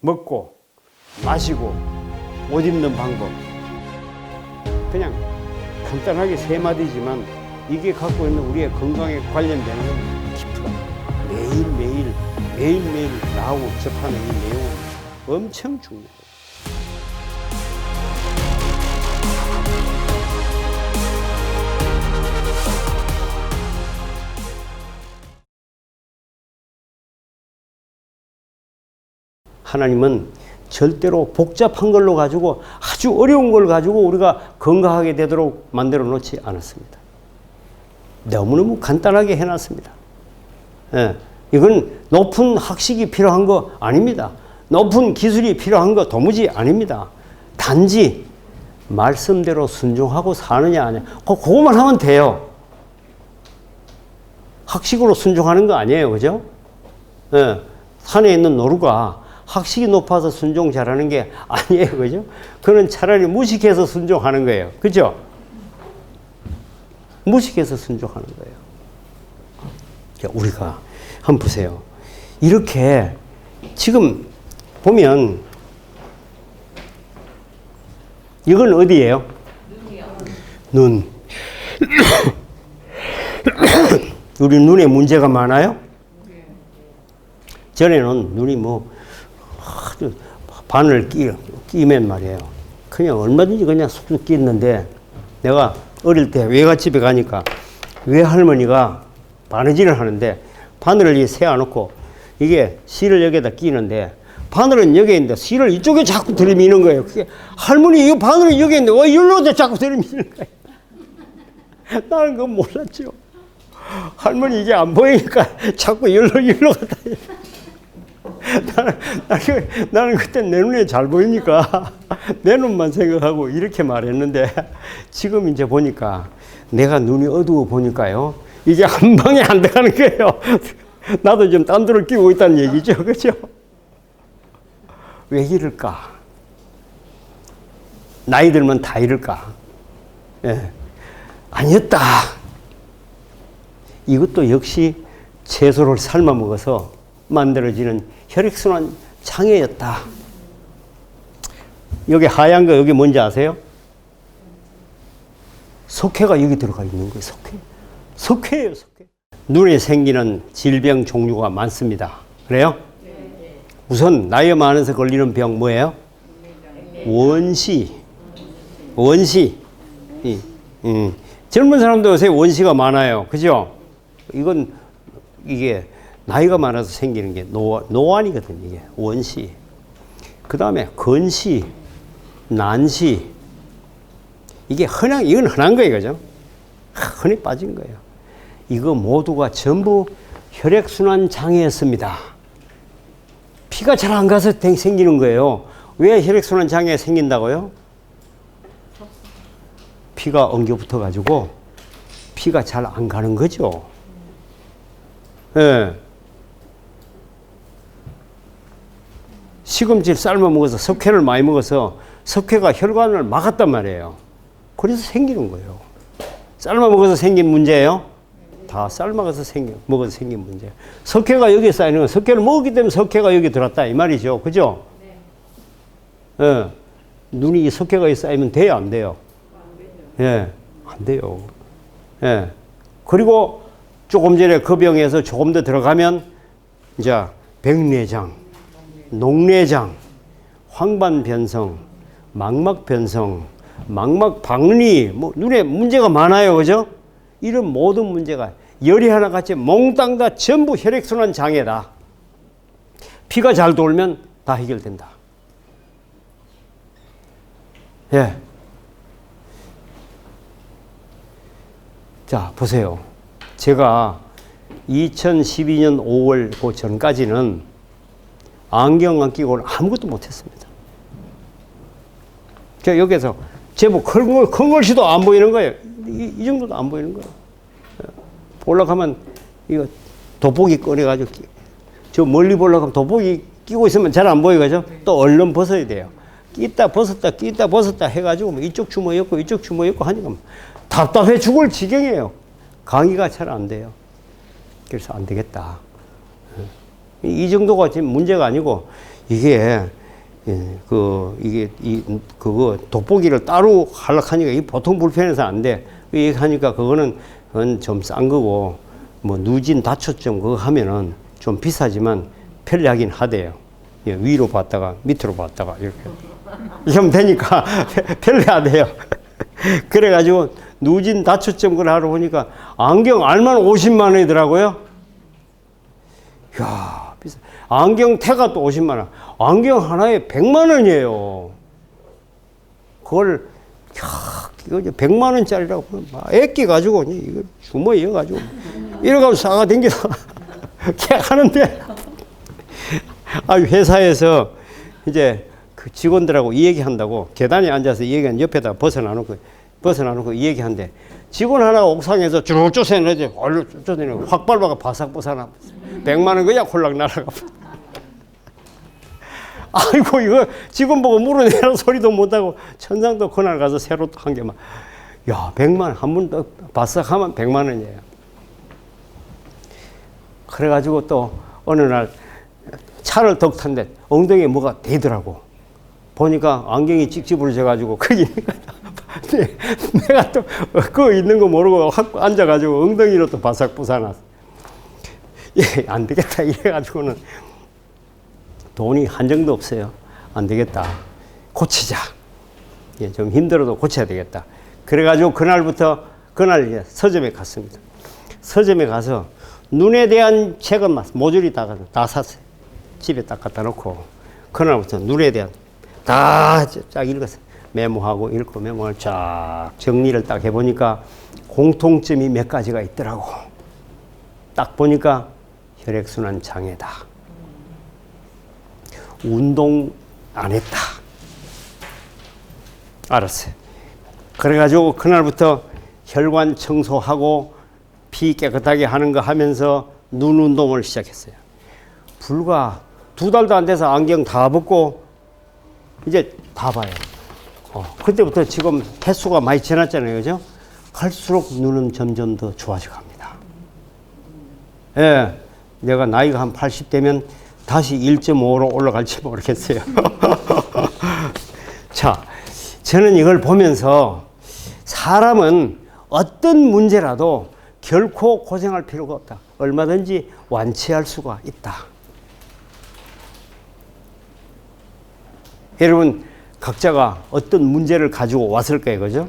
먹고 마시고 옷 입는 방법 그냥 간단하게 세 마디지만 이게 갖고 있는 우리의 건강에 관련되는 건 깊어 매일매일 매일매일 나하고 접하는 이 내용은 엄청 중요해요. 하나님은 절대로 복잡한 걸로 가지고 아주 어려운 걸 가지고 우리가 건강하게 되도록 만들어 놓지 않았습니다. 너무너무 간단하게 해놨습니다. 예, 이건 높은 학식이 필요한 거 아닙니다. 높은 기술이 필요한 거 도무지 아닙니다. 단지 말씀대로 순종하고 사느냐 아니야. 그- 그거만 하면 돼요. 학식으로 순종하는 거 아니에요. 그죠? 예, 산에 있는 노루가 학식이 높아서 순종 잘하는 게 아니에요. 그죠? 그는 차라리 무식해서 순종하는 거예요. 그죠? 무식해서 순종하는 거예요. 자, 우리가 한번 보세요. 이렇게 지금 보면 이건 어디예요? 눈. 우리 눈에 문제가 많아요? 전에는 눈이 뭐 바늘 끼, 끼면 말이에요. 그냥 얼마든지 그냥 쑥쑥 끼는데 내가 어릴 때 외갓집에 가니까 외할머니가 바느질을 하는데 바늘을 이 세워놓고 이게 실을 여기다 끼는데 바늘은 여기 있는데 실을 이쪽에 자꾸 들이미는 거예요. 그게 할머니 이 바늘이 여기 있는데 왜 이리로 자꾸 들이미는 거예요. 나는 그건 몰랐죠. 할머니 이게 안 보이니까 자꾸 일로 일로 갔다. 나는, 나는, 그때 내 눈에 잘 보이니까 내 눈만 생각하고 이렇게 말했는데 지금 이제 보니까 내가 눈이 어두워 보니까요. 이게 한 방에 안 들어가는 거예요. 나도 지금 딴 데를 끼고 있다는 얘기죠. 그죠? 왜 이럴까? 나이 들면 다 이럴까? 예. 아니었다. 이것도 역시 채소를 삶아 먹어서 만들어지는 혈액순환 장애였다. 여기 하얀 거 여기 뭔지 아세요? 석회가 여기 들어가 있는 거예요. 석회. 석회예요, 석회. 눈에 생기는 질병 종류가 많습니다. 그래요? 우선 나이 많아서 걸리는 병 뭐예요? 원시. 원시. 이, 음. 젊은 사람도 요새 원시가 많아요. 그죠? 이건 이게 나이가 많아서 생기는 게 노, 노안이거든, 이게. 원시. 그 다음에 건시, 난시. 이게 흔한, 이건 흔한 거예요, 그죠? 흔히 빠진 거예요. 이거 모두가 전부 혈액순환 장애였습니다. 피가 잘 안 가서 댕- 생기는 거예요. 왜 혈액순환 장애 생긴다고요? 피가 엉겨 붙어 가지고 피가 잘 안 가는 거죠. 예. 시금치를 삶아 먹어서 석회를 많이 먹어서 석회가 혈관을 막았단 말이에요. 그래서 생기는 거예요. 삶아 먹어서 생긴 문제예요? 다 삶아서 생긴, 먹어서 생긴 문제. 석회가 여기에 쌓이는 건 석회를 먹기 때문에 석회가 여기 들었다 이 말이죠. 그죠? 예. 눈이 이 석회가 여기 쌓이면 돼요, 안 돼요? 예, 안 돼요. 예. 그리고 조금 전에 그 병에서 조금 더 들어가면 이제 백내장, 녹내장, 황반변성, 망막변성, 망막박리, 뭐 눈에 문제가 많아요, 그죠? 이런 모든 문제가 열이 하나 같이 몽땅 다 전부 혈액순환 장애다. 피가 잘 돌면 다 해결된다. 예. 자, 보세요. 제가 2012년 5월 그 전까지는 안경 안 끼고는 아무것도 못했습니다. 저 여기서 제법 큰, 걸, 큰 글씨도 안 보이는 거예요. 이, 이 정도도 안 보이는 거예요. 올라가면 이거 돋보기 꺼내가지고 끼- 저 멀리 보려고 돋보기 끼고 있으면 잘 안 보이죠? 또 얼른 벗어야 돼요. 끼다 벗었다 끼다 벗었다 해가지고 뭐 이쪽 주머 였고 이쪽 주머 였고 하니까 답답해 죽을 지경이에요. 강의가 잘 안 돼요. 그래서 안 되겠다. 이 정도가 지금 문제가 아니고 이게 예, 그 이게 이 그거 돋보기를 따로 하려 하니까 이 보통 불편해서 안 돼. 얘기하니까 그거는 그건 좀싼 거고 뭐 누진 다초점 그거 하면은 좀 비싸지만 편리하긴 하대요. 예, 위로 봤다가 밑으로 봤다가 이렇게 이러면 되니까 편리하대요. 그래가지고 누진 다초점 그걸 하러 보니까 안경 알만 50만 원이더라고요. 야 비싸. 안경 태가 또 50만 원. 안경 하나에 100만 원이에요. 그걸 야, 이거 이제 100만 원짜리라고 막 애끼 가지고 이거 주머니에 가지고 이러고 싸가 댕겨서 하는데 아 회사에서 이제 그 직원들하고 이 얘기 한다고 계단에 앉아서 이 얘기한 옆에다 벗어나 놓고 벗어나 놓고 이 얘기 한대 직원 하나 옥상에서 쭉 쫓아내지 얼른 쫓아내는 확 밟아가 바삭 벗어나 100만 원 그냥 홀락 날아가 아이고 이거 직원 보고 물어내라 소리도 못하고 천장도 그날 가서 새로 한 개만. 야 100만 원 한번 더 바싹 하면 100만 원이에요. 그래가지고 또 어느 날 차를 덕 탔는데 엉덩이에 뭐가 되더라고. 보니까 안경이 찍찍부러져가지고 거기니까 내가 또 그거 있는 거 모르고 확 앉아가지고 엉덩이로 또 바싹 부사놨어 예, 안 되겠다 이래가지고는 돈이 한정도 없어요. 안 되겠다. 고치자. 예, 좀 힘들어도 고쳐야 되겠다. 그래가지고 그날부터 그날 이제 서점에 갔습니다. 서점에 가서 눈에 대한 책은 막 모조리 다, 다 샀어요. 집에 딱 갖다 놓고 그날부터 눈에 대한 다 쫙 읽었어요. 메모하고 읽고 메모를 쫙 정리를 딱 해보니까 공통점이 몇 가지가 있더라고. 딱 보니까 혈액순환 장애다. 운동 안 했다. 알았어요. 그래가지고 그날부터 혈관 청소하고 피 깨끗하게 하는 거 하면서 눈 운동을 시작했어요. 불과 두 달도 안 돼서 안경 다 벗고 이제 다 봐요. 어, 그때부터 지금 횟수가 많이 지났잖아요. 그죠? 갈수록 눈은 점점 더 좋아져 갑니다. 예. 내가 나이가 한 80대면 다시 1.5로 올라갈지 모르겠어요. 자, 저는 이걸 보면서 사람은 어떤 문제라도 결코 고생할 필요가 없다. 얼마든지 완치할 수가 있다. 여러분, 각자가 어떤 문제를 가지고 왔을 거예요. 그죠?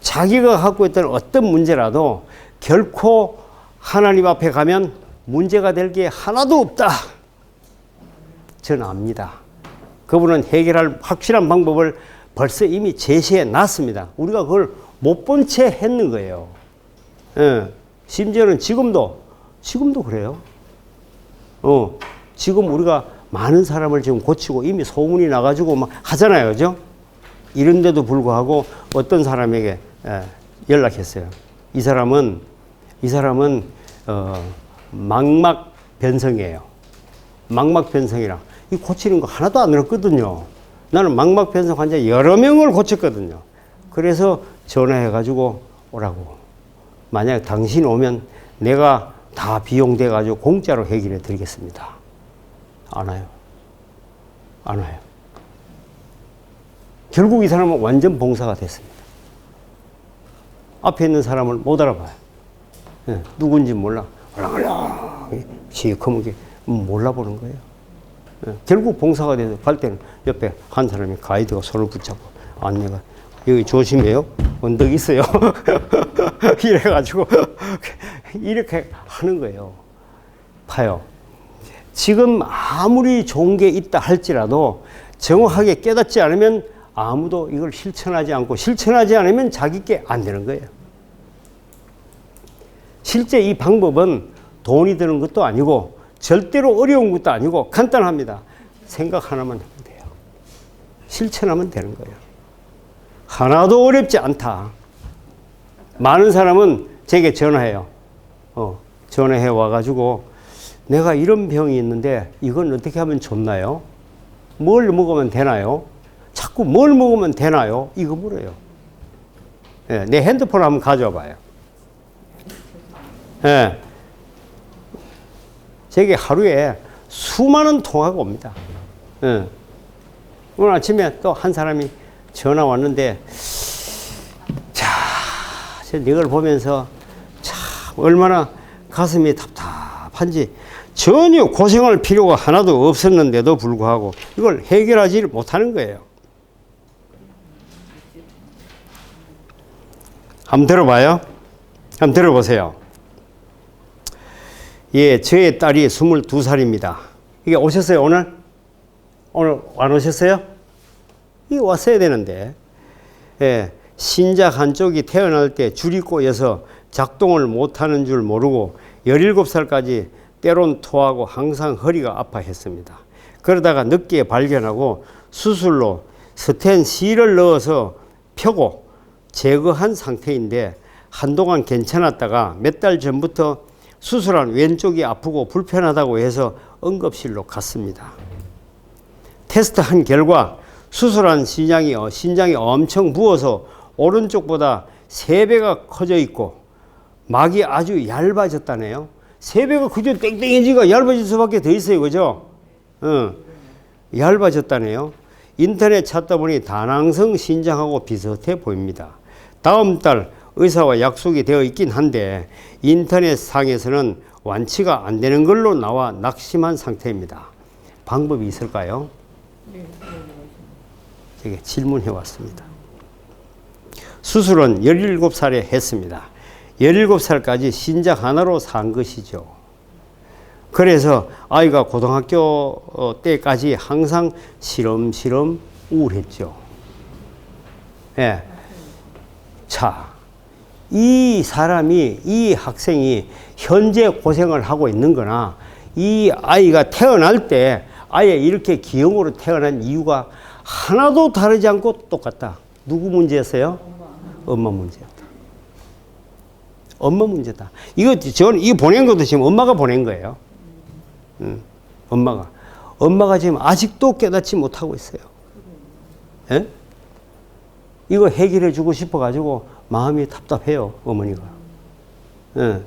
자기가 갖고 있던 어떤 문제라도 결코 하나님 앞에 가면 문제가 될 게 하나도 없다. 저는 압니다. 그분은 해결할 확실한 방법을 벌써 이미 제시해 놨습니다. 우리가 그걸 못 본 채 했는 거예요. 예. 심지어는 지금도, 지금도 그래요. 어, 지금 우리가 많은 사람을 지금 고치고 이미 소문이 나가지고 막 하잖아요. 그죠? 이런데도 불구하고 어떤 사람에게 예, 연락했어요. 이 사람은, 이 사람은, 어, 망막 변성이에요. 망막 변성이라. 이 고치는 거 하나도 안 어렵거든요. 나는 망막 변성 환자 여러 명을 고쳤거든요. 그래서 전화해가지고 오라고. 만약 당신 오면 내가 다 비용돼가지고 공짜로 해결해 드리겠습니다. 안 와요. 안 와요. 결국 이 사람은 완전 봉사가 됐습니다. 앞에 있는 사람을 못 알아봐요. 예, 누군지 몰라. 얼렁얼렁 시커멓게 몰라보는 거예요. 예, 결국 봉사가 돼서 갈 때는 옆에 한 사람이 가이드가 손을 붙잡고 안내가 여기 조심해요. 언덕 있어요. 이래가지고 이렇게 하는 거예요. 봐요. 지금 아무리 좋은 게 있다 할지라도 정확하게 깨닫지 않으면 아무도 이걸 실천하지 않고 실천하지 않으면 자기께 안 되는 거예요. 실제 이 방법은 돈이 드는 것도 아니고 절대로 어려운 것도 아니고 간단합니다. 생각 하나만 하면 돼요. 실천하면 되는 거예요. 하나도 어렵지 않다. 많은 사람은 제게 전화해요. 어, 전화해 와가지고 내가 이런 병이 있는데 이건 어떻게 하면 좋나요? 뭘 먹으면 되나요? 자꾸 뭘 먹으면 되나요? 이거 물어요. 예, 내 핸드폰 한번 가져와 봐요. 예. 제게 하루에 수많은 통화가 옵니다. 예. 오늘 아침에 또 한 사람이 전화 왔는데, 자, 이걸 보면서 참 얼마나 가슴이 답답한지 전혀 고생할 필요가 하나도 없었는데도 불구하고 이걸 해결하지 못하는 거예요. 한번 들어봐요. 한번 들어보세요. 예, 저의 딸이 22살입니다. 이게 오셨어요, 오늘? 오늘 안 오셨어요? 이 왔어야 되는데. 예, 신작 한쪽이 태어날 때 줄이 꼬여서 작동을 못하는 줄 모르고 17살까지 때론 토하고 항상 허리가 아파했습니다. 그러다가 늦게 발견하고 수술로 스텐 C를 넣어서 펴고 제거한 상태인데 한동안 괜찮았다가 몇 달 전부터 수술한 왼쪽이 아프고 불편하다고 해서 응급실로 갔습니다. 테스트한 결과 수술한 신장이 어, 신장이 엄청 부어서 오른쪽보다 세 배가 커져 있고 막이 아주 얇아졌다네요. 세 배가 그저 땡땡해지가 얇아질 수밖에 더 있어요, 그죠? 어, 얇아졌다네요. 인터넷 찾다 보니 다낭성 신장하고 비슷해 보입니다. 다음 달 의사와 약속이 되어 있긴 한데 인터넷 상에서는 완치가 안 되는 걸로 나와 낙심한 상태입니다. 방법이 있을까요? 제게 질문해 왔습니다. 수술은 17살에 했습니다. 17살까지 신작 하나로 산 것이죠. 그래서 아이가 고등학교 어, 때까지 항상 시름시름 우울했죠. 예. 자, 이 사람이, 이 학생이 현재 고생을 하고 있는 거나 이 아이가 태어날 때 아예 이렇게 기형으로 태어난 이유가 하나도 다르지 않고 똑같다. 누구 문제였어요? 엄마 문제였다. 엄마 문제다. 이거 저는 이 보낸 것도 지금 엄마가 보낸 거예요. 음, 엄마가 엄마가 지금 아직도 깨닫지 못하고 있어요. 예? 이거 해결해 주고 싶어 가지고 마음이 답답해요, 어머니가. 예.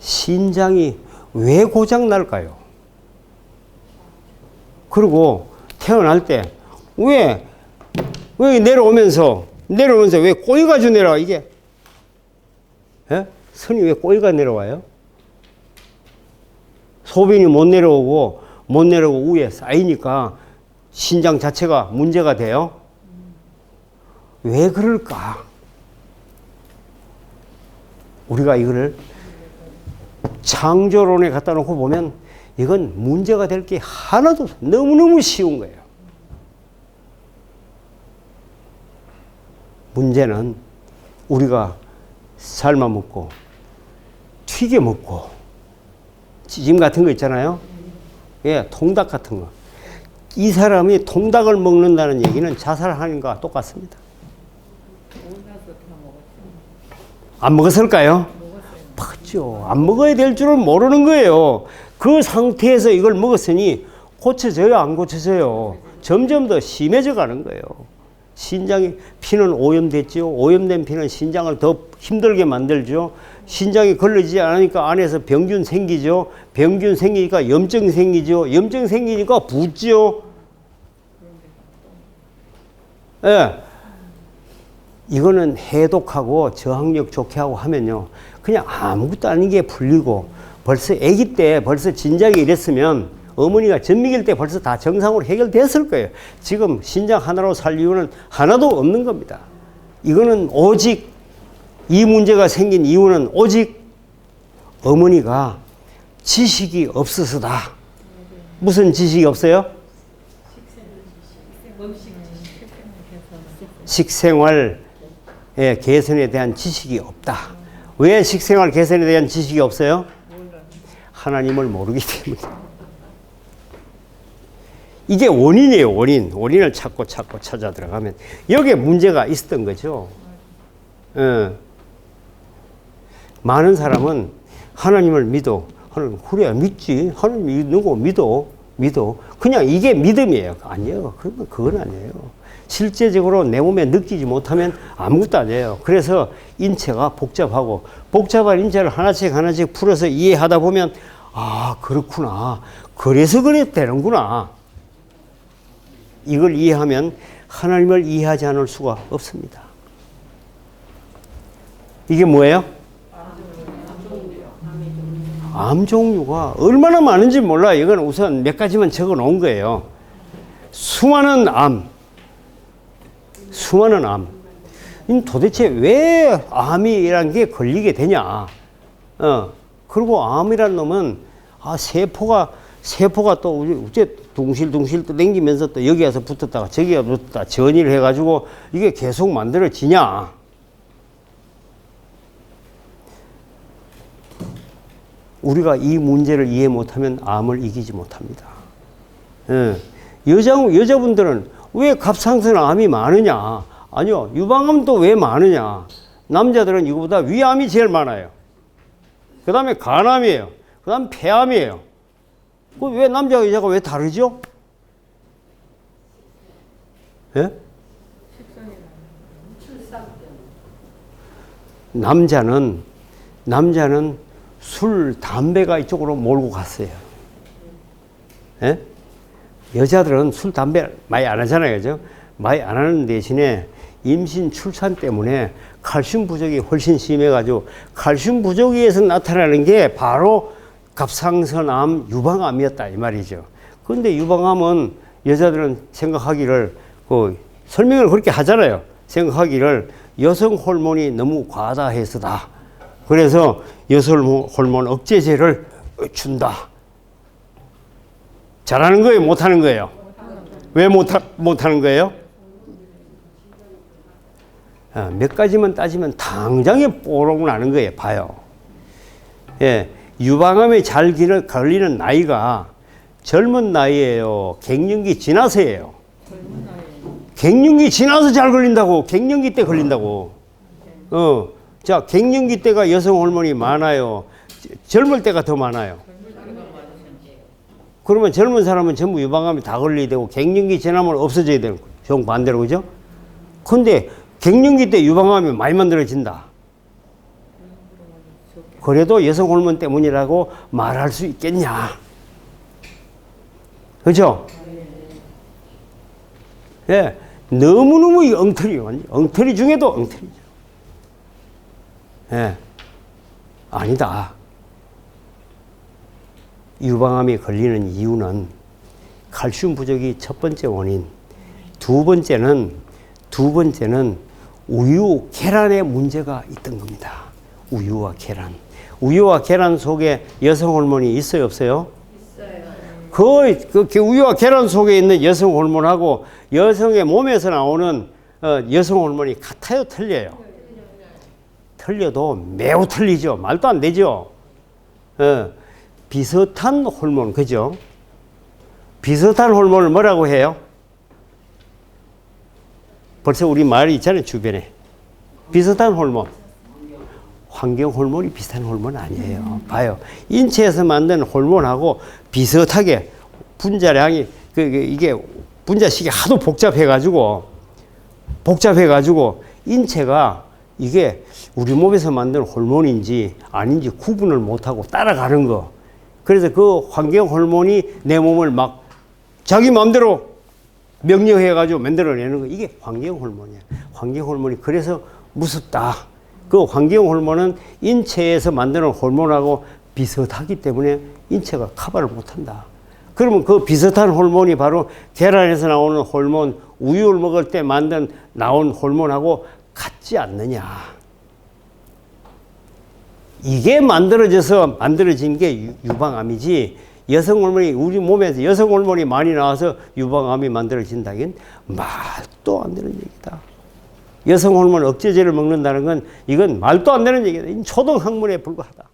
신장이 왜 고장 날까요? 그리고 태어날 때 왜, 왜 내려오면서, 내려오면서 왜 꼬이가지고 내려와, 이게? 예? 선이 왜 꼬이가 내려와요? 소변이 못 내려오고, 못 내려오고 위에 쌓이니까 신장 자체가 문제가 돼요? 왜 그럴까? 우리가 이거를 창조론에 갖다 놓고 보면 이건 문제가 될 게 하나도 없어요. 너무너무 쉬운 거예요. 문제는 우리가 삶아 먹고 튀겨 먹고 찌짐 같은 거 있잖아요. 예, 통닭 같은 거. 이 사람이 통닭을 먹는다는 얘기는 자살하는 거와 똑같습니다. 안 먹었을까요? 먹었죠. 안 먹어야 될 줄은 모르는 거예요. 그 상태에서 이걸 먹었으니 고쳐져요, 안 고쳐져요? 점점 더 심해져 가는 거예요. 신장이 피는 오염됐죠. 오염된 피는 신장을 더 힘들게 만들죠. 신장이 걸러지지 않으니까 안에서 병균 생기죠. 병균 생기니까 염증 생기죠. 염증 생기니까 붓죠. 예. 이거는 해독하고 저항력 좋게 하고 하면요. 그냥 아무것도 아닌 게 풀리고 벌써 아기 때 벌써 진작에 이랬으면 어머니가 전미길 때 벌써 다 정상으로 해결됐을 거예요. 지금 신장 하나로 살 이유는 하나도 없는 겁니다. 이거는 오직 이 문제가 생긴 이유는 오직 어머니가 지식이 없어서다. 무슨 지식이 없어요? 식생활 예, 개선에 대한 지식이 없다. 왜 식생활 개선에 대한 지식이 없어요? 하나님을 모르기 때문에. 이게 원인이에요, 원인. 원인을 찾고 찾고 찾아 들어가면 여기에 문제가 있었던 거죠. 예. 많은 사람은 하나님을 믿어. 하나님, 그래, 믿지. 하나님 거 믿어. 믿어. 그냥 이게 믿음이에요. 아니에요. 그건 아니에요. 실제적으로 내 몸에 느끼지 못하면 아무것도 아니에요. 그래서 인체가 복잡하고 복잡한 인체를 하나씩 하나씩 풀어서 이해하다 보면 아, 그렇구나. 그래서 그랬다는구나. 이걸 이해하면 하나님을 이해하지 않을 수가 없습니다. 이게 뭐예요? 암 종류가 얼마나 많은지 몰라. 이건 우선 몇 가지만 적어 놓은 거예요. 수많은 암. 수많은 암. 이 도대체 왜 암이란 게 걸리게 되냐? 어. 그리고 암이란 놈은 아 세포가 세포가 또 우리 어째 둥실둥실 또 댕기면서 또 여기 와서 붙었다가 저기 와서 붙었다 전이를 해가지고 이게 계속 만들어지냐? 우리가 이 문제를 이해 못하면 암을 이기지 못합니다. 예. 여자, 여자분들은 왜 갑상선 암이 많으냐? 아니요. 유방암도 왜 많으냐? 남자들은 이거보다 위암이 제일 많아요. 그 다음에 간암이에요. 그 다음 폐암이에요. 그왜 남자와 여자가 왜 다르죠? 예? 남자는, 남자는 술, 담배가 이쪽으로 몰고 갔어요. 예? 여자들은 술, 담배 많이 안 하잖아요. 그죠? 많이 안 하는 대신에 임신, 출산 때문에 칼슘 부족이 훨씬 심해가지고 칼슘 부족에서 나타나는 게 바로 갑상선암, 유방암이었다. 이 말이죠. 그런데 유방암은 여자들은 생각하기를 그 설명을 그렇게 하잖아요. 생각하기를 여성 호르몬이 너무 과다해서다. 그래서 여성 호르몬 억제제를 준다. 잘하는 거예요? 못하는 거예요? 왜 못하, 못하는 거예요? 아, 몇 가지만 따지면 당장에 뽀록 나는 거예요. 봐요. 예, 유방암에 잘 걸리는 나이가 젊은 나이에요. 갱년기 지나서예요. 갱년기 지나서 잘 걸린다고. 갱년기 때 걸린다고. 어, 자, 갱년기 때가 여성 호르몬이 많아요. 젊을 때가 더 많아요. 그러면 젊은 사람은 전부 유방암이 다 걸려야 되고 갱년기 지나면 없어져야 되는 거예요. 정반대로 그죠? 근데 갱년기 때 유방암이 많이 만들어진다. 그래도 여성 호르몬 때문이라고 말할 수 있겠냐? 그죠? 예. 너무너무 이 엉터리요. 엉터리 중에도 엉터리죠. 예. 아니다. 유방암이 걸리는 이유는 칼슘 부족이 첫 번째 원인. 두 번째는 두 번째는 우유 계란에 문제가 있던 겁니다. 우유와 계란. 우유와 계란 속에 여성 호르몬이 있어요, 없어요? 그, 그, 그 우유와 계란 속에 있는 여성 호르몬하고 여성의 몸에서 나오는 어, 여성 호르몬이 같아요, 틀려요? 틀려도 매우 틀리죠. 말도 안 되죠. 어, 비슷한 호르몬, 그죠? 비슷한 호르몬을 뭐라고 해요? 벌써 우리 말이 있잖아요, 주변에. 비슷한 호르몬. 환경 호르몬이 비슷한 호르몬 아니에요. 봐요. 인체에서 만든 호르몬하고 비슷하게 분자량이, 그, 그 이게 분자식이 하도 복잡해가지고, 복잡해가지고, 인체가 이게 우리 몸에서 만든 호르몬인지 아닌지 구분을 못하고 따라가는 거. 그래서 그 환경 호르몬이 내 몸을 막 자기 마음대로 명령해가지고 만들어내는 거. 이게 환경 호르몬이야. 환경 호르몬이 그래서 무섭다. 그 환경 호르몬은 인체에서 만드는 호르몬하고 비슷하기 때문에 인체가 커버를 못한다. 그러면 그 비슷한 호르몬이 바로 계란에서 나오는 호르몬, 우유를 먹을 때 만든 나온 호르몬하고 같지 않느냐. 이게 만들어져서 만들어진 게 유- 유방암이지 여성 호르몬이 우리 몸에서 여성 호르몬이 많이 나와서 유방암이 만들어진다. 이건 말도 안 되는 얘기다. 여성 호르몬 억제제를 먹는다는 건 이건 말도 안 되는 얘기다. 초등 학문에 불과하다.